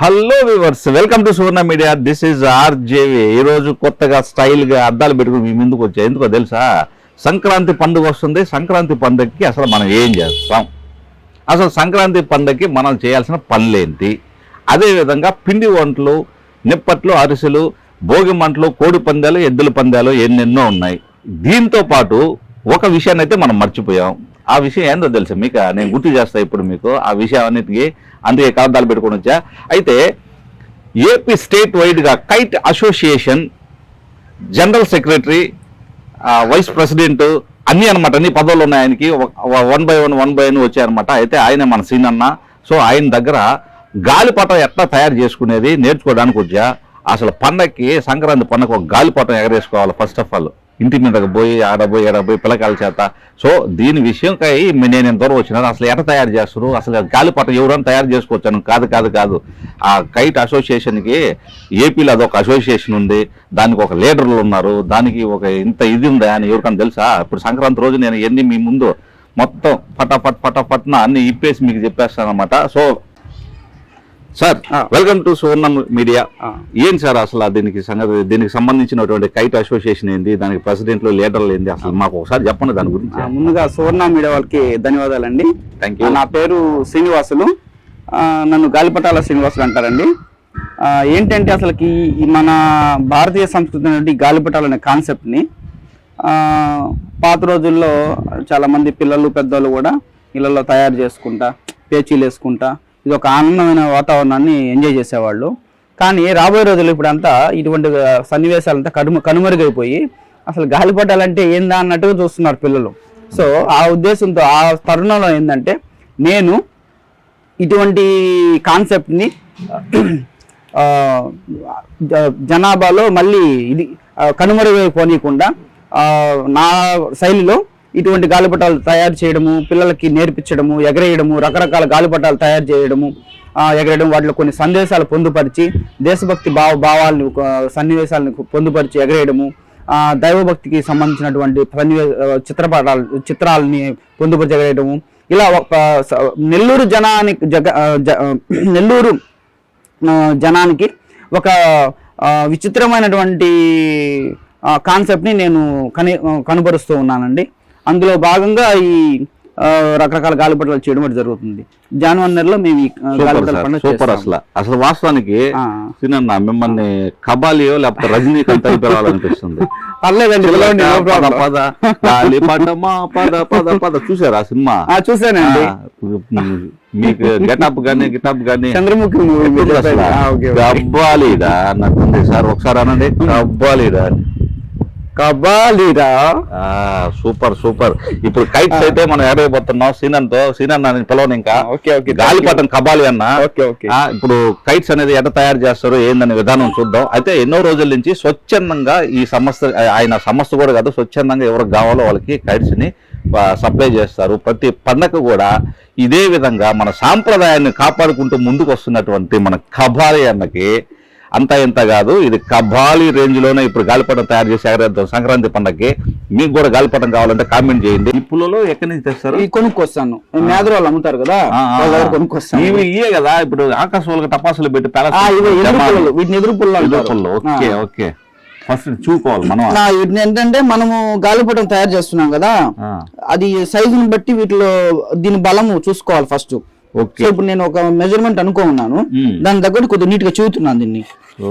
Hello viewers welcome to Suvarna media this is RJV ఈరోజు కొత్తగా స్టైల్గా అద్దాలు పెట్టుకుని మీ ముందుకు వచ్చా? ఎందుకో తెలుసా? సంక్రాంతి పండుగ వస్తుంది. సంక్రాంతి పండుగకి అసలు మనం ఏం చేస్తాం? అసలు సంక్రాంతి పండుగకి మనం చేయాల్సిన పనులేంటి? అదేవిధంగా పిండి వంటలు నిప్పట్లు అరిసెలు భోగి మంటలు కోడి పందాలు ఎద్దుల పందాలు ఎన్నెన్నో ఉన్నాయి. దీంతో పాటు ఒక విషయాన్ని అయితే మనం మర్చిపోయాం. ఆ విషయం ఏందో తెలుసా మీకు? నేను గుర్తు చేస్తా ఇప్పుడు మీకు. ఆ విషయం అన్నిటికీ అందుకే కాగితాలు పెట్టుకుని వచ్చా. అయితే ఏపీ స్టేట్ వైడ్గా kite association general secretary vice president అన్ని అనమాట అన్ని పదవులు ఉన్నాయి ఆయనకి. One by one one by one వచ్చాయన్నమాట అయితే ఆయన మన సీన్ అన్న సో ఆయన దగ్గర గాలిపటం ఎట్లా తయారు చేసుకునేది నేర్చుకోవడానికి వచ్చా. అసలు పండక్కి సంక్రాంతి పండగ ఒక గాలిపటం ఎగరేసుకోవాలి ఫస్ట్ ఆఫ్ ఆల్ ఇంటి మీదకి పోయి ఆడబోయి పోయి పిల్లకాయల చేత. సో దీని విషయంకై నేను ఎంతవరకు దూరం వచ్చినాను. అసలు ఎట తయారు చేస్తారు అసలు గాలిపట ఎవరైనా తయారు చేసుకోవచ్చాను. కాదు కాదు కాదు. ఆ కైట్ అసోసియేషన్కి ఏపీలో అదొక అసోసియేషన్ ఉంది. దానికి ఒక లీడర్లు ఉన్నారు. దానికి ఒక ఇంత ఇది ఉందా అని ఎవరికైనా తెలుసా? ఇప్పుడు సంక్రాంతి రోజు నేను ఎన్ని మీ ముందు మొత్తం పటాపట్ పటాపట్న అన్ని ఇప్పేసి మీకు చెప్పేస్తాను అనమాట so sir. Welcome to Suvarna media. ఏం సార్ అసలు దీనికి సంగతి? దీనికి సంబంధించినటువంటి కైట్ అసోసియేషన్ ఏంది? దానికి ప్రెసిడెంట్లు లీడర్లు ఏంది? అసలు మాకు ఒకసారి చెప్పండి దాని గురించి. ముందుగా సువర్ణ మీడియా వాళ్ళకి ధన్యవాదాలండి. థ్యాంక్ యూ నా పేరు శ్రీనివాసులు. నన్ను గాలిపటాల శ్రీనివాసులు అంటారండి. ఏంటంటే అసలుకి మన భారతీయ సంస్కృతి నుండి గాలిపటాలు అనే కాన్సెప్ట్ని పాత రోజుల్లో చాలా మంది పిల్లలు పెద్దలు కూడా ఇళ్ళల్లో తయారు చేసుకుంటా పేచీలు వేసుకుంటా ఇది ఒక ఆనందమైన వాతావరణాన్ని ఎంజాయ్ చేసేవాళ్ళు. కానీ రాబోయే రోజుల్లో ఇప్పుడు అంతా ఇటువంటి సన్నివేశాలంతా కనుమ కనుమరుగైపోయి అసలు గాలిపటాలంటే ఏందా అన్నట్టుగా చూస్తున్నారు పిల్లలు. సో ఆ ఉద్దేశంతో ఆ తరుణంలో ఏంటంటే నేను ఇటువంటి కాన్సెప్ట్ని జనాభాలో మళ్ళీ ఇది కనుమరుగైపోనీయకుండా నా శైలిలో ఇటువంటి గాలిపటాలు తయారు చేయడము పిల్లలకి నేర్పించడము ఎగరేయడము రకరకాల గాలిపటాలు తయారు చేయడము ఎగరేయడం వాటిలో కొన్ని సందేశాలు పొందుపరిచి దేశభక్తి భావ భావాలను సన్నివేశాలను పొందుపరిచి ఎగరేయడము దైవభక్తికి సంబంధించినటువంటి సన్నివే చిత్రపటాలు చిత్రాలని పొందుపరిచి ఎగరేయడము. ఇలా ఒక నెల్లూరు జనానికి జగ జ- నెల్లూరు జనానికి ఒక విచిత్రమైనటువంటి కాన్సెప్ట్ని నేను కని కనుపరుస్తూ ఉన్నానండి. అందులో భాగంగా ఈ రకరకాల గాలిపటాలు చేయడం ఒకటి జరుగుతుంది. జాన్వరి నెలలో మేము సూపర్. అసలు. అసలు వాస్తవానికి. సినన్న మిమ్మల్ని కబాలియో లేకపోతే రజనీకాంత్ అయిపోవాలనిపిస్తుంది పర్లేదండి పద పద. పద పద చూసారా ఆ సినిమా ఆ, మీకు గెటప్ గానీ గిటప్ గానీ చంద్రముఖి. కబ్బాలీడా నాకు సార్ ఒకసారి అనండి. కబ్బాలీడా కబాలీరా. Super super. ఇప్పుడు కైట్స్ అయితే మనం ఎగరైపోతున్నాం సీనన్తో సీనన్ అని పిలవను ఇంకా. ఓకే, ఓకే, thank గాలిపటం కబాలి అన్న. Okay, okay. ఆ, ఇప్పుడు కైట్స్ అనేది ఎట్లా తయారు చేస్తారు ఏందనే విధానం చూద్దాం. అయితే ఎన్నో రోజుల నుంచి స్వచ్ఛందంగా ఈ సంస్థ ఆయన సంస్థ కూడా కాదు స్వచ్ఛందంగా ఎవరికి కావాలో వాళ్ళకి కైట్స్ని సప్లై చేస్తారు. ప్రతి పండగ కూడా ఇదే విధంగా మన సాంప్రదాయాన్ని కాపాడుకుంటూ ముందుకు వస్తున్నటువంటి మన కబాలి అన్నకి అంతా ఇంత కాదు. ఇది కబాలి రేంజ్లోనే ఇప్పుడు గాలిపటం తయారు చేసి ఎగరేద్దాం సంక్రాంతి పండగకి మీకు కూడా గాలిపటం కావాలంటే కామెంట్ చేయండి. ఈ పుల్లలో ఎక్కడి నుంచి తెస్తారు? ఈ కొనుక్కొస్తాను. మేదరు వాళ్ళు అమ్ముతారు కదా. కొనుక్కొస్తాను. ఇవి ఇయే కదా ఇప్పుడు ఆకాశ వాళ్ళకి టపాసులు పెట్టి వీటిని ఎదురు పుల్లలు. ఓకే. ఓకే. ఫస్ట్ మనం. ఏంటంటే మనము గాలిపటం తయారు చేస్తున్నాం కదా అది సైజుని బట్టి వీటిలో దీని బలము చూసుకోవాలి ఫస్ట్. ఇప్పుడు నేను ఒక మెజర్మెంట్ అనుకో ఉన్నాను. దాని దగ్గర కొద్దిగా నీట్గా చూస్తున్నాను దీన్ని. ఇలా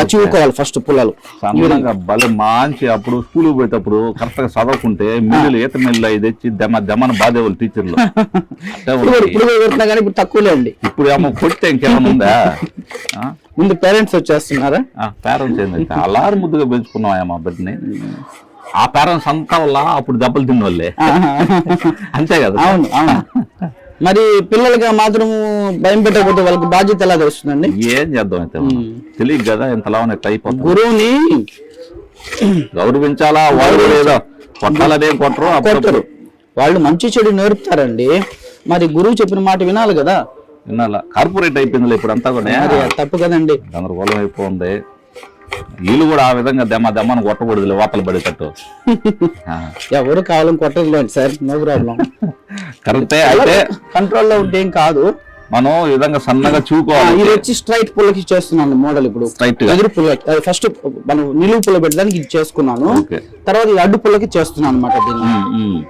ఓకే. చూకోవాలి ఫస్ట్ పుల్లలు. సన్నగా భలే మంచి అప్పుడు స్కూల్ పోయేటప్పుడు కరెక్ట్గా చదవకుంటే మిల్లులు ఈత మిల్లు ఇది తెచ్చి దమ దమన బాధేవాళ్ళు టీచర్లు ఇప్పుడు ఇప్పుడు పెడుతున్నా కానీ ఇప్పుడు తక్కువలే అండి. ఇప్పుడు ఏమో కొడితే ఇంకేమైనా ఉందా? ముందు పేరెంట్స్ వచ్చేస్తున్నారా? పేరెంట్స్ ఏంటంటే అలారు ముద్దుగా పెంచుకున్నాం మా బిడ్డని. ఆ పేరెంట్స్ అంతా వల్ల అప్పుడు దెబ్బలు తిన్న వాళ్ళే అంతే కదా. అవును అవును. మరి పిల్లలకి మాత్రం భయం పెట్టకపోతే వాళ్ళకి బాధ్యత ఎలా తెలుస్తుందండి? ఏం చేద్దాం అయితే? తెలియదు కదా ఇంతలా ఉన్నాయి అయిపోతుంది గురువుని గౌరవించాలా వాళ్ళు లేదా? కొట్టాలనే కొట్టరు కొట్టరు. వాళ్ళు మంచి చెడు నేర్పుతారండి. మరి గురువు చెప్పిన మాట వినాలి కదా? వినాలా? కార్పొరేట్ అయిపోయింది ఇప్పుడు అంతా కూడా తప్పు కదండి. గందరగోళం అయిపోయింది. వీళ్ళు కూడా ఆ విధంగా దెమ్మ దెమ్మను కొట్టకూడదు వాతలు పడేటట్టు. ఎవరు కావాలని కొట్టరులేండి సార్ నో ప్రాబ్లం. కరెక్టే అయితే కంట్రోల్లో ఉంటే ఏం కాదు. మనం ఈ విధంగా సన్నగా చూకోవాలి. ఇది వచ్చి స్ట్రైట్ పుల్లకి చేస్తున్నాను మోడల్ ఇప్పుడు. గా. ఎదురు పుల్ల ఫస్ట్ మనం నిలువు పుల్ల పెట్టడానికి ఇది చేసుకున్నాను. తర్వాత ఇది అడ్డు పుల్లకి చేస్తున్నాను అనమాట దీన్ని.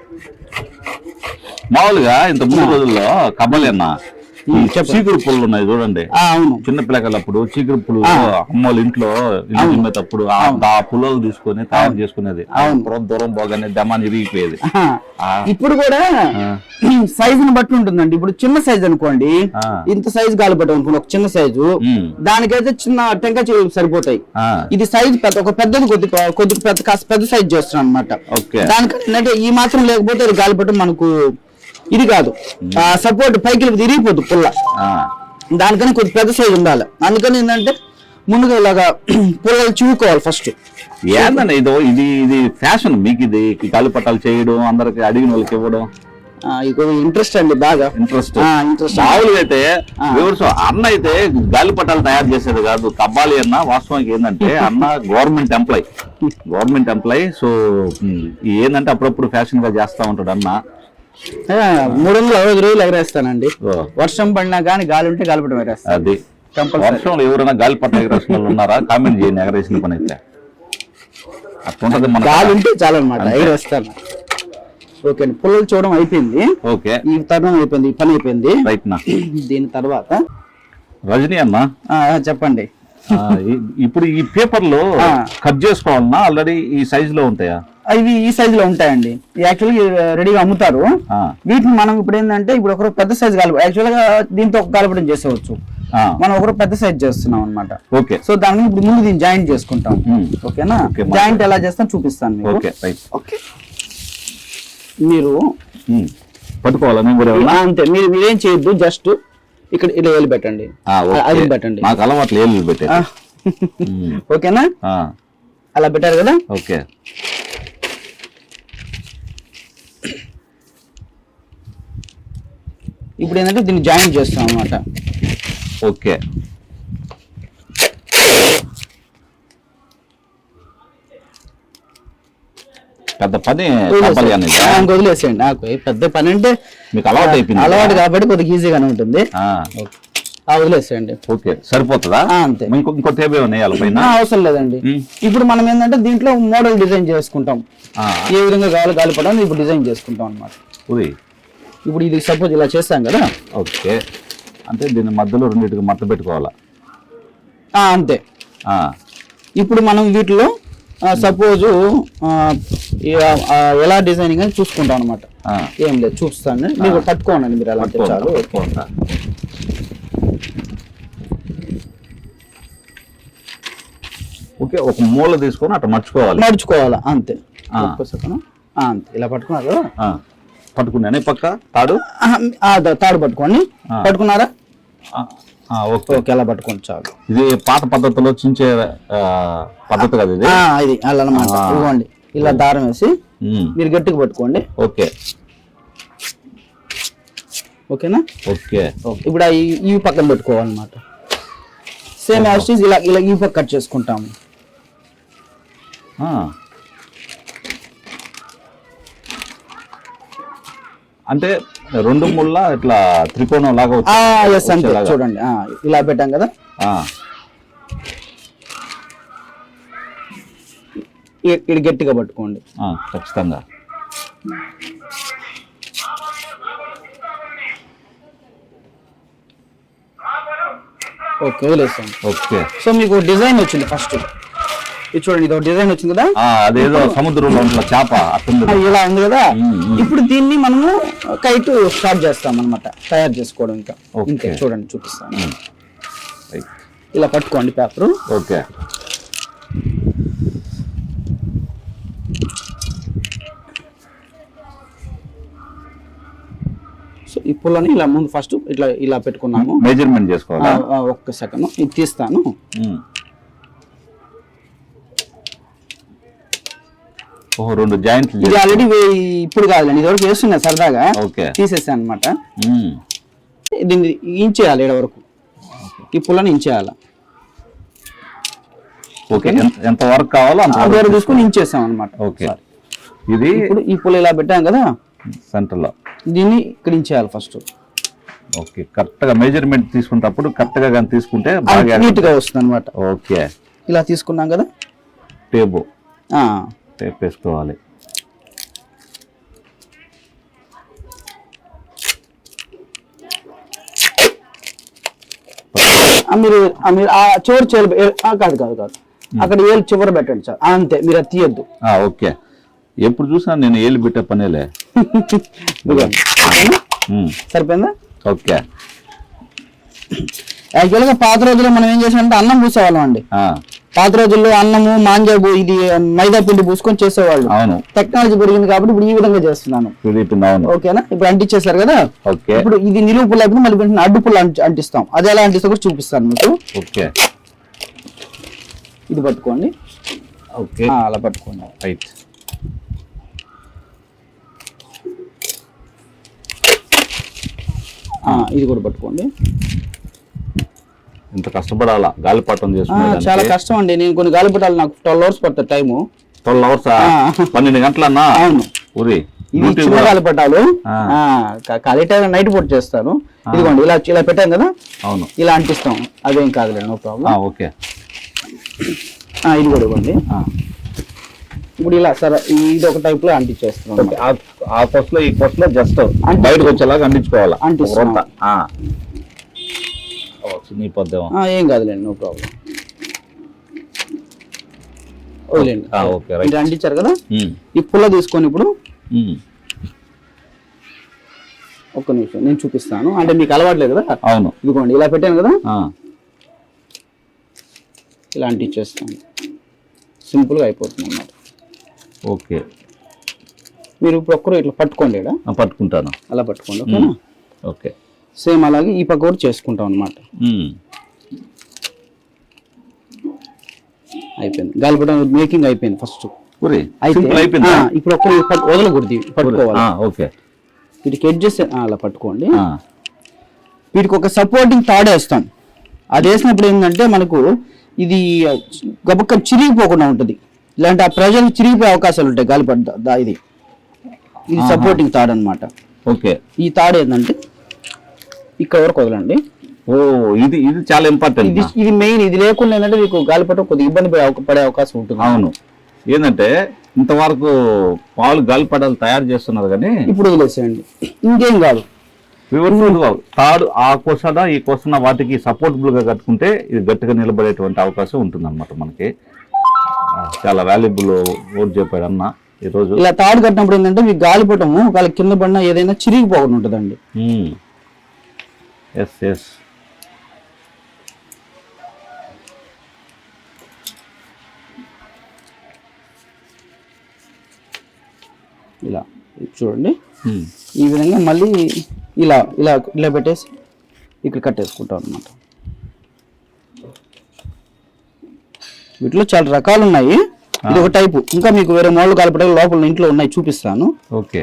మామూలుగా ఇంత ముందు రోజుల్లో కబలి చీకుడు పుల్లలు ఉన్నాయి చూడండి. ఆ, అవును. చిన్న పిల్లకలప్పుడు చీకుడు పుల్లు అమ్మోళ్ళ ఇంట్లో జిమ్మేటప్పుడు ఆ పుల్లలు తీసుకొని తయారు చేసుకునేది. దూరం దూరం పోగానే దమాన్ ఇరిగిపోయేది. ఇప్పుడు కూడా సైజుని బట్టి ఉంటుందండి. ఇప్పుడు చిన్న సైజ్ అనుకోండి. ఇంత సైజు గాలిపటం అనుకోండి ఒక చిన్న సైజు. దానికైతే చిన్న టెంకాయ చెవులు సరిపోతాయి. ఇది సైజ్ పెద్ద ఒక పెద్దది కొద్ది కొద్ది పెద్ద కాస్త పెద్ద సైజ్ చేస్తున్నాను అనమాట ఓకే దానికంటే ఈ మాత్రం లేకపోతే గాలిపటం మనకు ఇది కాదు. సపోర్ట్ పైకి ఇరిగిపోద్ది పుల్ల. ఆ, దానికని కొద్ది పెద్ద సైజ్ ఉండాలి. అందుకని ఏంటంటే ముందుగా ఇలాగా పుల్లలు చూకోవాలి ఫస్ట్ ఏందన్న ఇదో ఇది ఇది ఫ్యాషన్ మీకు ఇది గాలిపటాలు చేయడం అందరికి అడిగిన వాళ్ళకి ఇవ్వడం. ఇది ఇంట్రెస్ట్ అండి బాగా. ఇంట్రెస్ట్ ఇంట్రెస్ట్ మామూలుగా అయితే వివర్స్ అన్న అయితే గాలిపటాలు తయారు చేసేది కాదు. కబ్బాలి అన్న వాస్తవానికి ఏంటంటే అన్న government employ government employ so ఏంటంటే అప్పుడప్పుడు ఫ్యాషన్గా చేస్తా ఉంటాడు అన్న. మూడు వందల అరవై రోజులు ఎగరేస్తానండి. వర్షం పడినా కానీ గాలి ఉంటే గాలిపటం ఎగరేస్తాను అది. వర్షంలో ఎవరైనా గాలిపటం ఎగరేసిన వాళ్ళు ఉన్నారా? కామెంట్ చేయండి ఎగరేసిన పని అయితే. అట్లుంటది మన గాలి ఉంటే చాలు అనమాట ఎగరేస్తాను. ఓకే అండి. పుల్లలు చూడడం అయిపోయింది. ఓకే. ఈ తరుణం అయిపోయింది ఈ పని అయిపోయింది. రైట్ నా దీని తర్వాత రజనీ అన్న? ఆ, చెప్పండి. ఇప్పుడు ఈ పేపర్లో ఆ. కట్ చేసుకోవాలన్నా ఆల్రెడీ ఈ సైజ్లో ఉంటాయా? ఇవి ఈ సైజ్లో ఉంటాయండి యాక్చువల్గా రెడీగా అమ్ముతారు. వీటిని మనం ఇప్పుడు ఏంటంటే ఇప్పుడు ఒకరు పెద్ద సైజ్ గాలి యాక్చువల్గా దీంతో ఒక గాలిపటం చేసేవచ్చు. మనం ఒకరు పెద్ద సైజ్ చేస్తున్నాం అన్నమాట. ఓకే. సో దాని ఇప్పుడు ముందు దీన్ని జాయింట్ చేసుకుంటాం. ఓకేనా? జాయింట్ ఎలా చేస్తాం చూపిస్తాను ఓకే రైట్. ఓకే. మీరు. పట్టుకోవాలా? అంతే. మీరు మీరేం చేయొద్దు జస్ట్ ఇక్కడ ఇలా వేలు పెట్టండి. అది పెట్టండి. నాకు అలవాట్లు ఏళ్ళు పెట్టే ఆ. ఓకేనా? అలా పెట్టారు కదా? ఓకే. ఇప్పుడు ఏంటంటే దీన్ని జాయింట్ చేస్తాం అన్నమాట. ఓకే. పెద్ద పని వదిలేసేయండి. నాకు పెద్ద పని అంటే మీకు అలవాటు అయిపోయింది. అలవాటు కాబట్టి కొద్దిగా ఈజీగానే ఉంటుంది. వదిలేసేయండి. ఓకే సరిపోతుందా? అంతే. ఇంకో ఇంకో టేబుల్ ఉన్నాయి అవసరం లేదండి. ఇప్పుడు మనం ఏంటంటే దీంట్లో మోడల్ డిజైన్ చేసుకుంటాం. ఏ విధంగా కావాలి గాలిపడం ఇప్పుడు డిజైన్ చేసుకుంటాం అన్నమాట. ఉయ్. ఇప్పుడు ఇది సపోజ్ ఇలా చేస్తాం కదా? ఓకే. అంటే దీని మధ్యలో రెండింటికి మట్ట పెట్టుకోవాలా? అంతే. ఇప్పుడు మనం వీటిలో సపోజు ఎలా డిజైనింగ్ అని చూసుకుంటాం అనమాట. ఏం లేదు చూస్తాను. మీరు పట్టుకోండి మీరు ఎలా చాలు. ఓకే. ఒక మూల తీసుకొని అట్లా మర్చుకోవాలి. నడుచుకోవాలా అంతే. అంతే. ఇలా పట్టుకున్నారు? పట్టుకున్నాను పక్క? తాడు? తాడు పట్టుకోండి. పట్టుకున్నారా? ఓకే. ఓకే అలా పట్టుకోండి చాలు. ఇది పాత పద్ధతిలో చించే పద్ధతి కదా ఇది? ఇది అలా అనమాట. ఇవ్వండి ఇలా దారం వేసి మీరు గట్టిగా పట్టుకోండి. ఓకే. ఓకేనా? ఓకే. ఇప్పుడు ఈ- పక్కన పెట్టుకోవాలన్నమాట. సేమ్ ఈజ్ ఇలా ఇలా ఈ పక్క కట్ చేసుకుంటాము. అంటే రెండు ముళ్ళ ఇట్లా త్రికోణం లాగా ఎస్ అంతే. చూడండి. ఇలా పెట్టాం కదా. ఆ, ఇ- ఇది గట్టిగా పట్టుకోండి. ఖచ్చితంగా. ఓకే వదిలేసాం ఓకే. సో మీకు డిజైన్ వచ్చింది ఫస్ట్. ఇది చూడండి ఇది డిజైన్ వచ్చింది కదా? అదేదో సముద్రంలో ఉన్న చేప ఇలా ఉంది కదా. ఇప్పుడు దీన్ని మనము కైట్ స్టార్ట్ చేస్తాం అనమాట తయారు చేసుకోవడం ఇంకా. ఇంకే చూడండి చూపిస్తాను. ఇలా పట్టుకోండి పేపర్. ఓకే. సో ఈ పుల్లని ఇలా ముందు ఫస్ట్ ఇట్లా ఇలా పెట్టుకున్నాము. మెజర్మెంట్ చేసుకోవాలా. ఒక్క సెకండ్. ఇది తీస్తాను. ఓహో రెండు జాయింట్లు ఇది ఆల్రెడీ ఇప్పుడు కాదులేండి ఇది వరకు వేస్తున్నా సరదాగా. ఓకే. తీసేసాను అనమాట. దీన్ని ఇంచేయాలి ఇక్కడ వరకు. ఈ పుల్లని ఇంచేయాలి. ఓకే ఎంత- వరకు కావాలో అంత వరకు. తీసుకుని ఇంచేసాం అనమాట ఓకే. ఇది ఇప్పుడు ఈ పుల్ల ఇలా పెట్టాం కదా? సెంటర్లో దీన్ని ఇక్కడ ఇంచేయాలి ఫస్ట్ ఓకే కరెక్ట్గా మెజర్మెంట్ తీసుకున్నప్పుడు కరెక్ట్గా కానీ తీసుకుంటే బాగా నీట్గా వస్తుంది అనమాట ఓకే. ఇలా తీసుకున్నాం కదా? టేబు ఆ, టేప్ వేసుకోవాలి ఆ మీరు ఆ మీరు ఆ చివరి చేలు కాదు కాదు కాదు. అక్కడ ఏలు చివర పెట్టండి సార్. అంతే మీరు అది తీయద్దు. ఓకే. ఎప్పుడు చూసినా నేను ఏళ్ళు పెట్టే పనేలే. సరిపోయిందా? ఓకే. యాక్చువల్గా పాత రోజుల్లో మనం ఏం చేసామంటే అన్నం పూసేవాళ్ళం అండి. పాత రోజుల్లో అన్నము మాంజాబు ఇది మైదా పిండి పూసుకొని చేసేవాళ్ళు. అవును. టెక్నాలజీ పెరిగింది కాబట్టి ఇప్పుడు ఈ విధంగా చేస్తున్నాను. అవును. ఓకేనా? ఇప్పుడు అంటించేశారు కదా? ఓకే. ఇప్పుడు ఇది నిలువు పుల్ల మళ్ళీ వెంటనే అడ్డు పుల్ల అంటి- అంటిస్తాం. అది ఎలా అంటిస్తా కూడా చూపిస్తాను మీకు. ఓకే. ఇది పట్టుకోండి. ఓకే. అలా పట్టుకోండి. రైట్. ఇది కూడా పట్టుకోండి. ఇంత కష్టపడాలా? గాలిపటం ఆ, చేసుకునే చాలా కష్టం అండి నేను కొన్ని గాలిపటాలు నాకు ట్వెల్వ్ అవర్స్ పడుతుంది టైము. Twelve hours. పన్నెండు గంటలన్నా? అవును. ఉరి చిన్న. గాలిపటాలు. ఖాళీ టైం నైట్ పూట చేస్తాను. ఇదిగోండి ఇలా ఇలా పెట్టాం కదా? అవును. ఇలా అంటిస్తాం. అదేం కాదులే నో ప్రాబ్లం. ఓకే. ఇది కూడా ఇవ్వండి. ఇప్పుడు ఇలా సరే ఇది ఒక టైప్లో అంటించేస్తున్నాం ఓకే. ఆ- కొసలో ఈ కొసలో జస్ట్ అంటి- బయటకు వచ్చేలాగా అంటించుకోవాలా? అంటిస్తున్నాం. పద్యం ఏం కాదులేండి నో ప్రాబ్లం వదిలేండి ఓకే, రైట్. అంటించారు కదా? ఈ పుల్ల తీసుకొని ఇప్పుడు. ఒక్క నిమిషం నేను చూపిస్తాను. అంటే మీకు అలవాట్లేదు కదా? అవును. ఇదిగోండి ఇలా పెట్టాను కదా? ఇలా అంటించేస్తాను. సింపుల్గా అయిపోతుంది అన్నమాట. ఓకే. మీరు ఇప్పుడు ఒక్కరు ఇట్లా పట్టుకోండి పట్టుకుంటాను. అలా పట్టుకోండి ఓకేనా? ఓకే. సేమ్ అలాగే ఈ పక్క కూడా చేసుకుంటాం అనమాట. అయిపోయింది. గాలిపటం మేకింగ్ అయిపోయింది ఫస్ట్ అయితే ఇప్పుడు ఒక్క వదలకూడదు పట్టుకోవాలి. ఓకే. వీటికి ఎడ్జెస్ అలా పట్టుకోండి. వీటికి ఒక సపోర్టింగ్ తాడు వేస్తాం. అది వేసినప్పుడు ఏంటంటే మనకు ఇది గబక్క చిరిగిపోకుండా ఉంటుంది. ఇలాంటి ఆ ప్రెజర్ చిరిగిపోయే అవకాశాలు ఉంటాయి దా- ఇది. ఇది సపోర్టింగ్ తాడు అన్నమాట. ఓకే. ఈ తాడు ఏంటంటే ఇక్కడ వరకు వదలండి. ఓ ఇది ఇది చాలా ఇంపార్టెంట్ ఇది ఇది మెయిన్ ఇది లేకుండా ఏంటంటే మీకు గాలిపటం కొద్దిగా ఇబ్బంది పడే అవ- పడే అవకాశం ఉంటుంది. అవును. ఏంటంటే ఇంతవరకు పాలు గాలిపడాలు తయారు చేస్తున్నారు కానీ ఇప్పుడు వదిలేసేయండి. ఇంకేం కాదు. తాడు ఆ కొసన ఈ కొసన వాటికి సపోర్టబుల్గా కట్టుకుంటే ఇది గట్టిగా నిలబడేటువంటి అవకాశం ఉంటుంది అనమాట మనకి చాలా వాల్యుబుల్ ఓట్ చెప్పాడు అన్న ఈరోజు. ఇలా తాడు కట్టినప్పుడు ఏంటంటే మీకు గాలిపటము ఒకవేళ కింద పడినా ఏదైనా చిరిగిపోకుండా ఉంటుందండి. ఎస్ ఎస్ ఇలా చూడండి. ఈ విధంగా మళ్ళీ ఇలా ఇలా ఇలా పెట్టేసి ఇక్కడ కట్టేసుకుంటాం అనమాట వీటిలో చాలా రకాలు ఉన్నాయి. ఇది ఒక టైపు. ఇంకా మీకు వేరే మోడల్ కలపడం లోపల ఇంట్లో ఉన్నాయి చూపిస్తాను. ఓకే.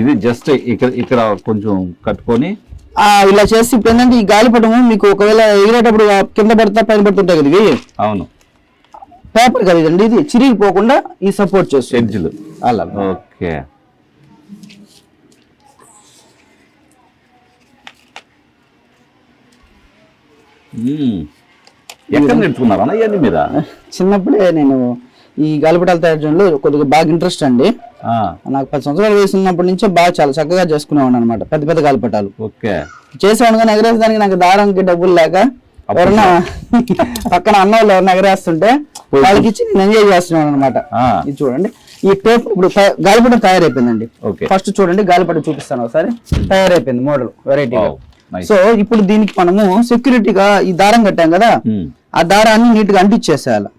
ఇది జస్ట్ ఇక్కడ ఇక్కడ కొంచెం కట్టుకొని ఇలా చేసి ఇప్పుడు ఏంటంటే ఈ గాలిపటము మీకు ఒకవేళ ఎగిరేటప్పుడు కింద పడతా పైన పడుతుంటాయి కదా ఇవి? అవును. పేపర్ కదా ఇదండి ఇది? చిరిగిపోకుండా ఈ సపోర్ట్ చేస్తుంది. ఎడ్జ్లు. అలా. ఓకే. ఎక్కడ నేర్చుకున్నారా ఇవన్నీ మీద? చిన్నప్పుడే నేను ఈ గాలిపటాలు తయారు చేయడంలో కొద్దిగా బాగా ఇంట్రెస్ట్ అండి. నాకు పది సంవత్సరాలు వయసు ఉన్నప్పటి నుంచే బాగా చాలా చక్కగా చేసుకునేవాడిని అనమాట పెద్ద పెద్ద గాలిపటాలు. ఓకే. చేసేవాడు కానీ ఎగరేసడానికి నాకు దారంకి డబ్బులు లేక ఎవరన్నా పక్కన అన్న వాళ్ళు ఎవరైనా ఎగరేస్తుంటే వాళ్ళకి ఇచ్చి నేను ఎంజాయ్ చేస్తున్నాను అనమాట ఇది చూడండి. ఈ టేప్ ఇప్పుడు గాలిపటం తయారైపోయిందండి. ఓకే. ఫస్ట్ చూడండి గాలిపటం చూపిస్తాను ఒకసారి. తయారైపోయింది మోడల్ వెరైటీ. సో ఇప్పుడు దీనికి మనము సెక్యూరిటీగా ఈ దారం కట్టాం కదా. ఆ దారాన్ని నీట్గా అంటించేసేయాలి.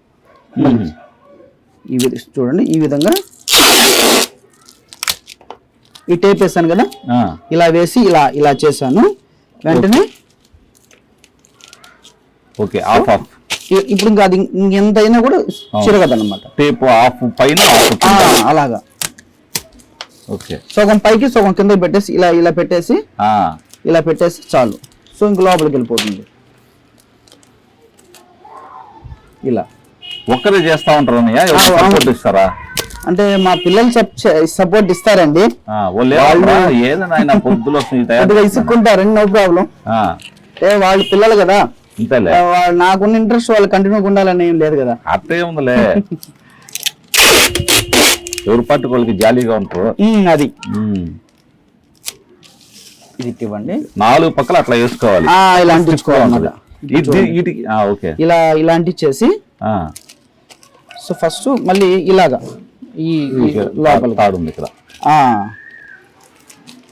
ఈ విధ చూడండి ఈ విధంగా ఈ టేప్ వేసాను కదా? ఇలా వేసి ఇలా ఇలా చేశాను. వెంటనే ఓకే ఆఫ్ ఆఫ్. ఇప్పుడు ఇంకా అది ఇంకెంత అయినా కూడా చిరగదన్నమాట. టేప్ ఆఫ్ పైన. అలాగా. ఓకే. సగం పైకి సగం కింద పెట్టేసి ఇలా ఇలా పెట్టేసి ఇలా పెట్టేసి చాలు. సో ఇంక లోపలికి వెళ్ళిపోతుంది. ఇలా. ఒక్కరే చేస్తా ఉంటారు అన్నయ్య. సపోర్ట్ ఇస్తారా? అంటే మా పిల్లలు సపోర్ట్ ఇస్తారండి. ఏదైనా పొద్దులో ఇసుక్కుంటారండి నో ప్రాబ్లం వాళ్ళు పిల్లలు కదా. నాకున్న ఇంట్రెస్ట్ వాళ్ళు కంటిన్యూగా ఉండాలని ఏం లేదు కదా. అట్టే ఉందిలే. ఎవరు పట్టుకు వాళ్ళకి జాలీగా ఉంటారు? అది. ఇది ఇవ్వండి. నాలుగు పక్కల అట్లా వేసుకోవాలి. ఇలా ఇలా ఇలా అంటించేసి ఆ, సో ఫస్ట్ మళ్ళీ ఇలాగా ఈ లోపల తాడు ఉంది ఇక్కడ.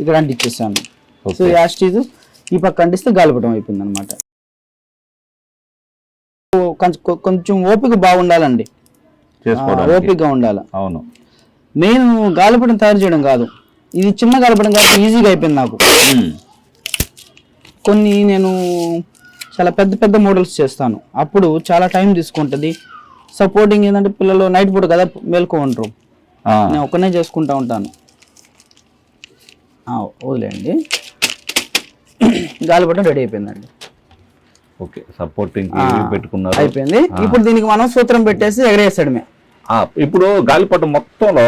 ఇక్కడ అంటించేసాను. సో యాస్టీజ్ ఈ పక్క అంటిస్తే గాలిపటం అయిపోయింది అనమాట కొంచెం ఓపిక బాగుండాలండి. ఓపికగా ఉండాలి. అవును. మెయిన్ గాలిపటం తయారు చేయడం కాదు. ఇది చిన్న గాలిపటం కాబట్టి ఈజీగా అయిపోయింది నాకు. కొన్ని నేను చాలా పెద్ద పెద్ద మోడల్స్ చేస్తాను. అప్పుడు చాలా టైం తీసుకుంటుంది. సపోర్టింగ్ ఏంటంటే పిల్లలు నైట్ పూట కదా మేల్కో ఉంటారు నేను ఒక్కనే చేసుకుంటా ఉంటాను. ఆ, వదిలేయండి. గాలిపటం రెడీ అయిపోయిందండి. ఓకే సపోర్టింగ్ పెట్టుకున్నారు? అయిపోయింది. ఇప్పుడు దీనికి మనం సూత్రం పెట్టేసి ఎగరేసాడమే ఆ, ఇప్పుడు గాలిపటం మొత్తంలో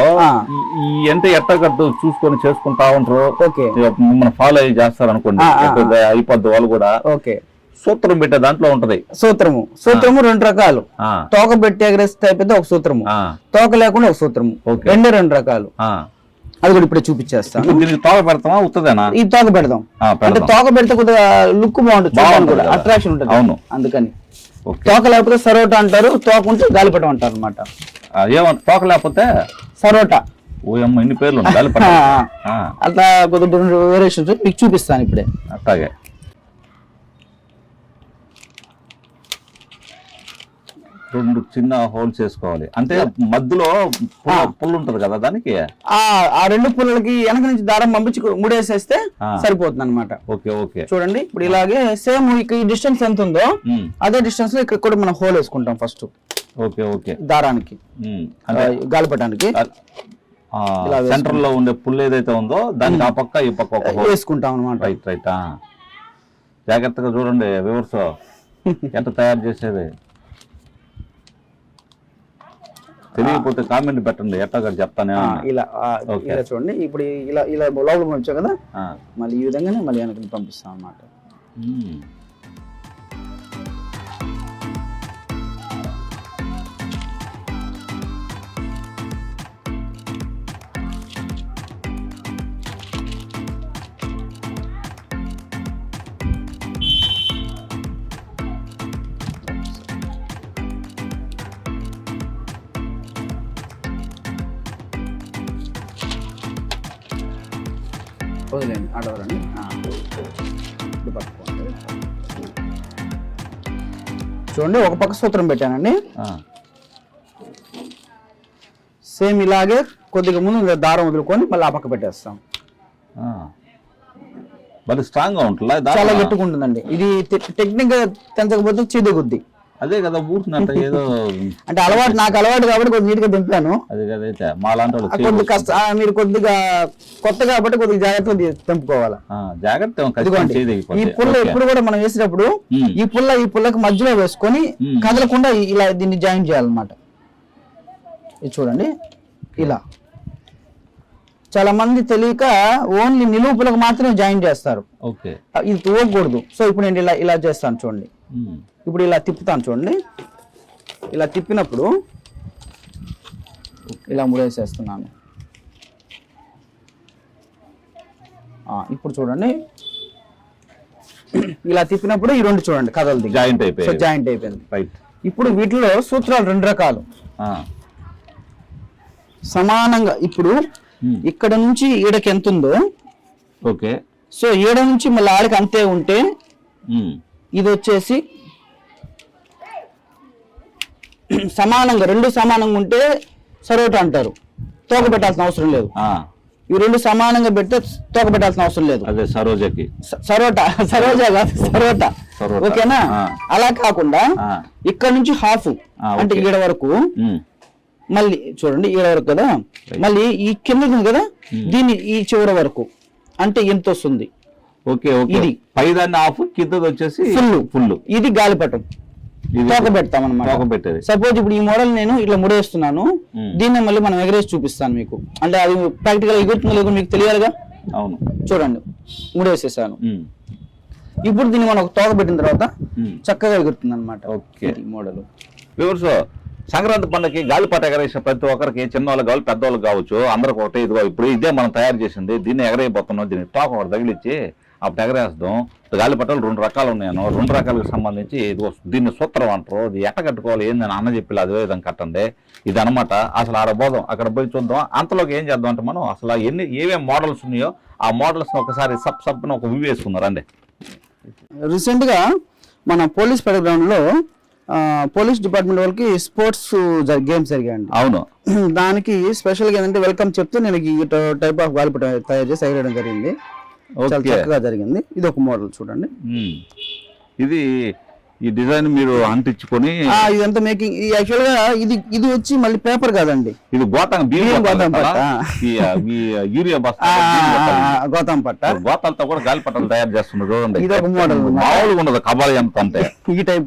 ఎంత ఎట్టగట్టు చూసుకొని చేసుకుంటా ఉంటారు ఓకే. మిమ్మల్ని ఫాలో అయ్యి చేస్తారు అనుకోండి అయిపోద్ది వాళ్ళు కూడా. ఓకే. సూత్రం పెట్టే దాంట్లో ఉంటది. సూత్రము. సూత్రము రెండు రకాలు. తోక పెట్టి ఎగరేస్తే అయిపోతే ఒక సూత్రము. తోక లేకుండా ఒక సూత్రము. ఓకే. రెండు రెండు రకాలు. అది కూడా ఇప్పుడే చూపించేస్తాను. దీనికి తోక పెడతామా? ఉత్తదేనా? ఈ తోక పెడదాం. అంటే తోక పెడితే కొద్దిగా లుక్ బాగుంటుంది కూడా. అట్రాక్షన్ ఉంటుంది. అవును. అందుకని. తోక లేకపోతే సరోటా అంటారు తోక ఉంటే గాలిపటం అంటారు అనమాట తోక లేకపోతే సరోటా. ఇన్ని పేర్లు అట్లా కొద్దిగా వేరియేషన్స్ మీకు చూపిస్తాను ఇప్పుడే. అట్లాగే. రెండు చిన్న హోల్స్ వేసుకోవాలి అంటే మధ్యలో పుల్ల ఉంటది కదా దానికి? ఆ ఆ రెండు పుల్లలకి వెనక నుంచి దారం పంపించి ముడేసేస్తే. సరిపోతుంది అనమాట ఓకే ఓకే. చూడంండి ఇప్పుడు ఇలాగే సేమ్ ఈ డిస్టెన్స్ ఎంత ఉందో అదే డిస్టెన్స్లో ఇక్కడ కూడా మనం హోల్ వేసుకుంటాం ఫస్ట్. Okay okay. దారానికి. గాలిపటానికి సెంటర్లో ఉండే పుల్ ఏదైతే ఉందో దానికి ఆ పక్క ఈ పక్క వేసుకుంటాం అనమాట రైట్ రైట్. జాగ్రత్తగా చూడండి వివర్స్ ఎంత తయారు చేసేది? తెలియకపోతే కామెంట్ పెట్టండి. ఎట్టగా చెప్తానే ఇలా. ఇలా చూడండి. ఇప్పుడు ఇలా ఇలా లోపల పంపించాం కదా. మళ్ళీ ఈ విధంగానే మళ్ళీ వెనక్కి పంపిస్తాం అనమాట ఇప్పుడు పట్టుకోండి. చూడండి ఒక పక్క సూత్రం పెట్టానండి. సేమ్ ఇలాగే కొద్దిగా ముందు దారం వదులుకొని మళ్ళీ ఆ పక్క పెట్టేస్తాం. మరి స్ట్రాంగ్గా ఉంటుందా? చాలా గట్టుకుంటుందండి ఇది టెక్నిక్గా తెంచకపోతే చీదగుద్ది. అదే కదా ఊరుకున్నట్ట ఏదో అంటే అలవాటు నాకు అలవాటు కాబట్టి కొద్దిగా నీట్గా దింపాను. అది కదైతే మా లాంటి వాళ్ళు ఆ కొద్ది కష్ట ఆ, మీరు కొద్దిగా కొత్త కాబట్టి కొద్దిగా జాగ్రత్తగా తెంపుకోవాలా? జాగ్రత్త ఈ పుల్ల ఎప్పుడు కూడా మనం వేసినప్పుడు ఉమ్. ఈ పుల్ల ఈ పుల్లకి మధ్యలో వేసుకొని. కదలకుండా ఇలా దీన్ని జాయిన్ చేయాలన్నమాట. ఇది చూడండి ఇలా. చాలా మంది తెలియక ఓన్లీ నిలువు పులకు మాత్రమే జాయిన్ చేస్తారు. ఓకే. ఇది తోగకూడదు సో ఇప్పుడు నేను ఇలా ఇలా చేస్తాను చూడండి. ఇప్పుడు ఇలా తిప్పుతాను చూడండి. ఇలా తిప్పినప్పుడు ఇలా ముడేసేస్తున్నాను. ఆ, ఇప్పుడు చూడండి. ఇలా తిప్పినప్పుడు ఈ రెండు చూడండి కథలు జాయింట్ సో అయిపోయాయి. జాయింట్ అయిపోయింది. రైట్ ఇప్పుడు వీటిలో సూత్రాలు రెండు రకాలు. సమానంగా ఇప్పుడు. ఇక్కడ నుంచి ఈడకి ఎంత ఉందో ఓకే సో ఈడ నుంచి మళ్ళీ ఆడికి అంతే ఉంటే ఉమ్. ఇది వచ్చేసి సమానంగా రెండు సమానంగా ఉంటే సరోట అంటారు తోక పెట్టాల్సిన అవసరం లేదు. ఇవి రెండు సమానంగా పెడితే తోక పెట్టాల్సిన అవసరం లేదు అదే సరోజకి సరోట సరోజ కాదు సరోట. ఓకేనా. అలా కాకుండా. ఇక్కడ నుంచి హాఫ్ అంటే. ఈడ వరకు ఉమ్. మళ్ళీ చూడండి ఈడ వరకు కదా? మళ్ళీ ఈ కింద ఉంది కదా? దీన్ని ఈ చివరి వరకు. అంటే ఎంత వస్తుంది? Okay okay. ఇది. పైదాన్ని ఆఫ్ కిందది వచ్చేసి ఫుల్ ఫుల్ ఇది గాలిపటం. తోక పెడతాం అనమాట సపోజ్ ఇప్పుడు ఈ మోడల్ నేను ఇట్లా ముడేస్తున్నాను. మ్మ్. దీన్ని మళ్ళీ మనం ఎగరేసి చూపిస్తాను మీకు. అంటే అది ప్రాక్టికల్ ఎగురుతుందో లేదో మీకు తెలియాలిగా? అవును. చూడండి. ముడేసేసాను. ఉమ్, ఇప్పుడు దీన్ని మనం ఒక తోక పెట్టిన తర్వాత. చక్కగా ఎగురుతుంది అనమాట ఓకే మోడల్ సంక్రాంతి పండుగకి గాలిపాట ఎగరేసిన ప్రతి ఒక్కరికి చిన్న వాళ్ళు కావాలి పెద్దవాళ్ళు కావచ్చు అందరికి ఒకటే ఇదిగో ఇప్పుడు ఇదే మనం తయారు చేసింది దీన్ని ఎగరైపోతున్నాం దీన్ని టాక్ ఒకటి తగిలిచ్చి అప్పుడు ఎగరేస్తాం. గాలిపటాలు రెండు రకాలు ఉన్నాయను రెండు రకాలకు సంబంధించి ఇదిగో దీన్ని సూత్రం అంటారు. ఇది ఎట్ట కట్టుకోవాలి ఏందని అన్న చెప్పి అదే విధంగా కట్టండి. ఇది అనమాట అసలు ఆడ పోదాం అక్కడ పోయి చూద్దాం. అంతలోకి ఏం చేద్దాం అంటే మనం అసలు ఎన్ని ఏమేమి మోడల్స్ ఉన్నాయో ఆ మోడల్స్ ఒకసారి సబ్ సబ్ను ఒక వ్యూ వేసుకున్నారు అండి మన పోలీస్ పెడగ్రౌండ్లో పోలీస్ డిపార్ట్మెంట్ వాళ్ళకి స్పోర్ట్స్ గేమ్స్ జరిగాయండి. అవును. దానికి స్పెషల్గా ఏంటంటే వెల్కమ్ చెప్తూ నేను ఈ టైప్ ఆఫ్ గాలిపట తయారు చేసి ఎగరడం జరిగింది. చాలా చక్కగా జరిగింది. ఇది ఒక మోడల్ చూడండి. ఇది ఈ డిజైన్ మీరు అంటించుకొని ఇదంతా మేకింగ్ యాక్చువల్గా ఇది ఇది వచ్చి మళ్ళీ పేపర్ కాదండి. ఇది గోతం బియ్యం గోతం? పట్ట. యూరియా బస్తా గౌతమ్ పట్ట. గోతాలతో కూడా గాలి పట్టాలు తయారు చేస్తున్నారు చూడండి. ఇది ఒక మోడల్. మామూలుగా ఉండదు కబాలి ఎంత అంటే. ఈ టైప్.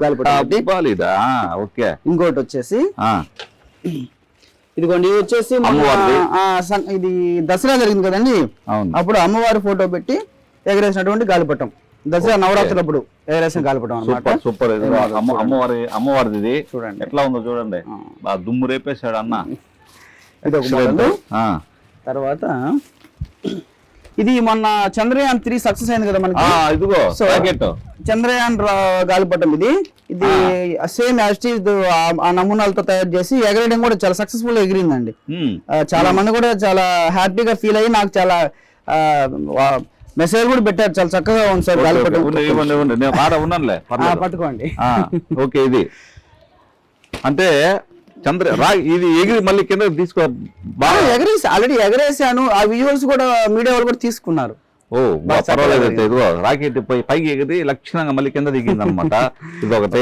కబాలి ఇదా? ఓకే. ఇంకోటి వచ్చేసి ఇదిగోండి ఇది వచ్చేసి ఇది దసరా జరిగింది కదండి. అవును. అప్పుడు అమ్మవారి ఫోటో పెట్టి ఎగరేసినటువంటి గాలిపటం. దసరా నవరాత్రులప్పుడు ఎగరేసిన గాలిపటం అనమాట సూపర్ అమ్మవారి అమ్మవారిది ఇది చూడండి. ఎట్లా ఉందో చూడండి. బాగా దుమ్ము రేపేశాడు అన్న. ఇది ఒక. మోడల్. తర్వాత ఇది మొన్న చంద్రయాన్ త్రీ సక్సెస్ అయింది కదా ఆ, మనకి ఇదిగో చంద్రయాన్ గాలిపటం ఇది. ఇది సేమ్ యాస్టీజ్ ఆ నమూనాలతో తయారు చేసి ఎగరేయడం కూడా చాలా సక్సెస్ఫుల్ ఎగిరిందండి. చాలా మంది కూడా చాలా హ్యాపీగా ఫీల్ అయ్యి నాకు చాలా మెసేజ్ కూడా పెట్టారు చాలా చక్కగా ఉంది సార్ నేను ఆడ ఉన్నానులే. పట్టుకోండి. ఓకే ఇది. అంటే చంద్ర రా ఇది ఎగిరి మళ్ళీ కింద తీసుకో బాగా. ఎగరేసి ఆల్రెడీ ఎగరేసాను. ఆ విజువల్స్ కూడా మీడియా వాళ్ళు కూడా తీసుకున్నారు. ఓ పర్వాలేదు అయితే ఇదిగో రాకెట్ పై పైకి ఎగిరి లక్షణంగా మళ్ళీ కింద దిగింది అనమాట ఇది ఒకటి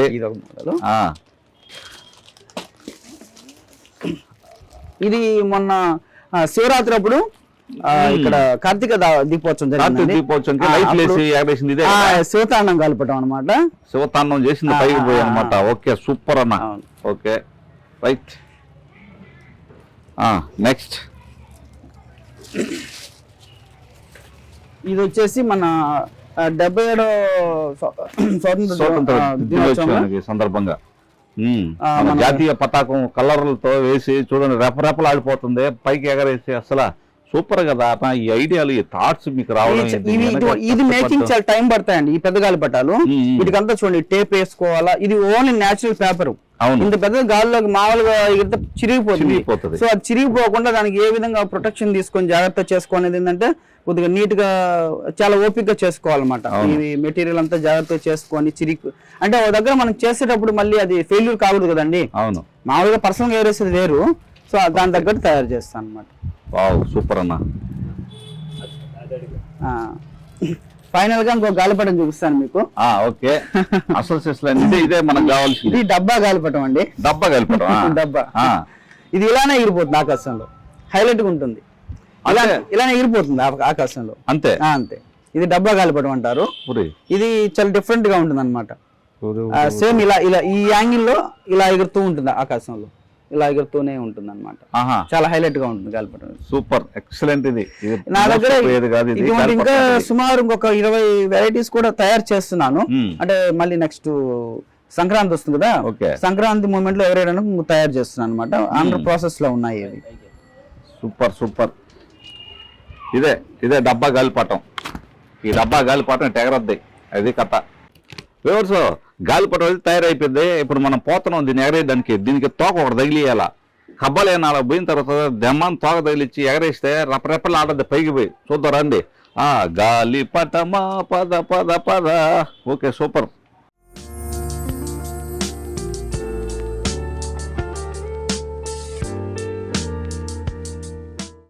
ఇది మొన్న శివరాత్రి అప్పుడు ఇక్కడ కార్తీక దీపోత్సవం జరిగింది దీపోత్సవంకి లైట్లు వేసి ఎగరేసింది ఇదే? శివతాండం గాలిపటం అనమాట శివతాండం చేసింది పైకి పోయి అనమాట ఓకే సూపర్ అన్న. Okay right. నెక్స్ట్. ఇది వచ్చేసి మన డెబ్బై ఏడో స్వ- స్వాతంత్ర దినోత్సవం. సందర్భంగా. జాతీయ పతాకం కలర్లతో వేసి చూడండి రెపరెపలు ఆడిపోతుంది పైకి ఎగరేసి అసలు. సూపర్ కదా అన్న, ఈ ఐడియాలు ఈ థాట్స్ మీకు రావడం ఇది. మేకింగ్ చాలా టైం పడతాయండి ఈ పెద్ద ఉమ్, ఉమ్. వీటికంతా చూడండి టేప్ వేసుకోవాలా? ఇది ఓన్లీ నేచురల్ పేపర్ అవును. ఇంత పెద్ద గాలిలోకి మామూలుగా ఎగిరితే చిరిగిపోతుంది. సో అది చిరిగిపోకుండా దానికి ఏ విధంగా ప్రొటెక్షన్ తీసుకొని జాగ్రత్త చేసుకోనేది ఏంటంటే కొద్దిగా నీట్గా చాలా ఓపిక చేసుకోవాలన్నమాట. ఈ మెటీరియల్ అంతా జాగ్రత్తగా చేసుకొని చిరిగి అంటే ఒక దగ్గర మనం చేసేటప్పుడు మళ్ళీ అది ఫెయిల్యూర్ కాకూడదు కదండి. అవును. మామూలుగా పర్సనల్గా వేరేసేది వేరు. సో దాని తగ్గట్టు తయారు చేస్తాను అనమాట వావ్ సూపర్ అన్న. ఫైనల్గా ఇంకో గాలిపటం చూపిస్తాను మీకు. ఆ ఓకే. అసలు సిస్టర్ ఇదే ఇదే మనకు కావాల్సింది. ఇది డబ్బా గాలిపటం అండి. డబ్బా ఆ. డబ్బా. ఇది ఇలానే ఎగిరిపోతుంది ఆకాశంలో. హైలైట్గా ఉంటుంది. ఇలా అంటే- ఇలానే ఎగిరిపోతుంది ఆ- ఆకాశంలో. అంతే. అంతే. ఇది డబ్బా గాలిపటం అంటారు. ఇది చాలా డిఫరెంట్గా ఉంటుంది అనమాట. సేమ్ ఇలా ఇలా ఈ యాంగిల్లో ఇలా ఎగురుతూ ఉంటుంది ఆకాశంలో. ఇలా ఎగురుతూనే ఉంటుంది అనమాట చాలా హైలైట్గా ఉంటుంది గాలిపటం. సూపర్ ఎక్సలెంట్ ఇది. నా దగ్గర ఇంకా. సుమారు ఇంకొక ఇరవై వెరైటీస్ కూడా తయారు చేస్తున్నాను. అంటే మళ్ళీ నెక్స్ట్ సంక్రాంతి వస్తుంది కదా? ఓకే. సంక్రాంతి మూమెంట్లో ఎవరైనా తయారు చేస్తున్నాను అనమాట అండర్ ప్రాసెస్లో ఉన్నాయి అవి సూపర్ సూపర్. ఇదే ఇదే డబ్బా గాలిపటం. ఈ డబ్బా గాలిపటం ఎగరద్ది అది కథ. వ్యూవర్స్ గాలిపటం అయితే తయారైపోయింది. ఇప్పుడు మనం పోతున్నాం దీన్ని ఎగరేయడానికి. దీనికి తోక ఒకటి తగిలియాల కబ్బలేని అలా పోయిన తర్వాత దెమ్మని తోక తగిలిచ్చి ఎగరేస్తే రపరెపలు ఆడద్ది పైకి పోయి. చూద్దాం రండి. ఆ గాలి పటమా పద పద పద. Okay super.